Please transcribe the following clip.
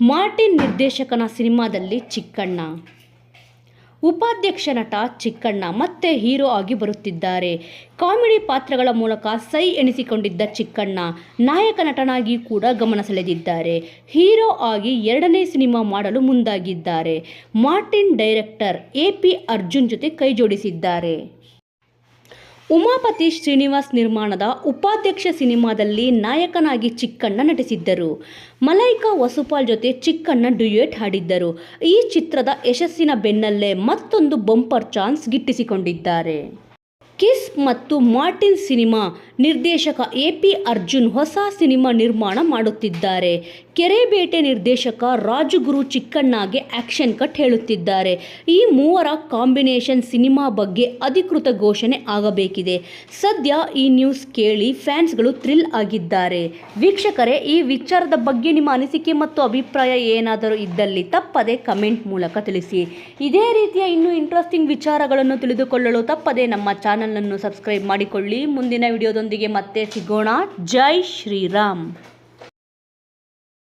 Martin ನಿರ್ದೇಶಕನ ಸಿನಿಮಾದಲ್ಲಿ ಚಿಕ್ಕಣ್ಣ. ಉಪಾಧ್ಯಕ್ಷ ನಟ ಚಿಕ್ಕಣ್ಣ ಮತ್ತೆ ಹೀರೋ ಆಗಿ ಬರುತ್ತಿದ್ದಾರೆ. ಕಾಮಿಡಿ ಪಾತ್ರಗಳ ಮೂಲಕ ಸೈ ಎನಿಸಿಕೊಂಡಿದ್ದ ಚಿಕ್ಕಣ್ಣ ನಾಯಕ ನಟನಾಗಿ ಕೂಡ ಗಮನ ಸೆಳೆದಿದ್ದಾರೆ. ಹೀರೋ ಆಗಿ ಎರಡನೇ ಸಿನಿಮಾ ಮಾಡಲು ಮುಂದಾಗಿದ್ದಾರೆ. Martin director A P Arjun ಜೊತೆ ಕೈಜೋಡಿಸಿದ್ದಾರೆ. ಉಮಾಪತಿ ಶ್ರೀನಿವಾಸ್ ನಿರ್ಮಾಣದ ಉಪಾಧ್ಯಕ್ಷ ಸಿನಿಮಾದಲ್ಲಿ ನಾಯಕನಾಗಿ ಚಿಕ್ಕಣ್ಣ ನಟಿಸಿದ್ದರು. ಮಲೈಕಾ ವಸುಪಾಲ್ ಜೊತೆ ಚಿಕ್ಕಣ್ಣ ಡ್ಯೂಯೇಟ್ ಹಾಡಿದ್ದರು. ಈ ಚಿತ್ರದ ಯಶಸ್ಸಿನ ಬೆನ್ನಲ್ಲೇ ಮತ್ತೊಂದು ಬಂಪರ್ ಚಾನ್ಸ್ ಗಿಟ್ಟಿಸಿಕೊಂಡಿದ್ದಾರೆ. ಕಿಸ್ ಮತ್ತು ಮಾರ್ಟಿನ್ ಸಿನಿಮಾ ನಿರ್ದೇಶಕ ಎ ಪಿ ಅರ್ಜುನ್ ಹೊಸ ಸಿನಿಮಾ ನಿರ್ಮಾಣ ಮಾಡುತ್ತಿದ್ದಾರೆ. ಕೆರೆಬೇಟೆ ನಿರ್ದೇಶಕ ರಾಜುಗುರು ಚಿಕ್ಕಣ್ಣಗೆ ಆ್ಯಕ್ಷನ್ ಕಟ್ ಹೇಳುತ್ತಿದ್ದಾರೆ. ಈ ಮೂವರ ಕಾಂಬಿನೇಷನ್ ಸಿನಿಮಾ ಬಗ್ಗೆ ಅಧಿಕೃತ ಘೋಷಣೆ ಆಗಬೇಕಿದೆ. ಸದ್ಯ ಈ ನ್ಯೂಸ್ ಕೇಳಿ ಫ್ಯಾನ್ಸ್ಗಳು ಥ್ರಿಲ್ ಆಗಿದ್ದಾರೆ. ವೀಕ್ಷಕರೇ, ಈ ವಿಚಾರದ ಬಗ್ಗೆ ನಿಮ್ಮ ಅನಿಸಿಕೆ ಮತ್ತು ಅಭಿಪ್ರಾಯ ಏನಾದರೂ ಇದ್ದಲ್ಲಿ ತಪ್ಪದೆ ಕಮೆಂಟ್ ಮೂಲಕ ತಿಳಿಸಿ. ಇದೇ ರೀತಿಯ ಇನ್ನೂ ಇಂಟ್ರೆಸ್ಟಿಂಗ್ ವಿಚಾರಗಳನ್ನು ತಿಳಿದುಕೊಳ್ಳಲು ತಪ್ಪದೆ ನಮ್ಮ ಚಾನಲನ್ನು ಸಬ್ಸ್ಕ್ರೈಬ್ ಮಾಡಿಕೊಳ್ಳಿ. ಮುಂದಿನ ವಿಡಿಯೋದೊಂದಿಗೆ ಮತ್ತೆ ಸಿಗೋಣ. ಜೈ ಶ್ರೀರಾಮ್.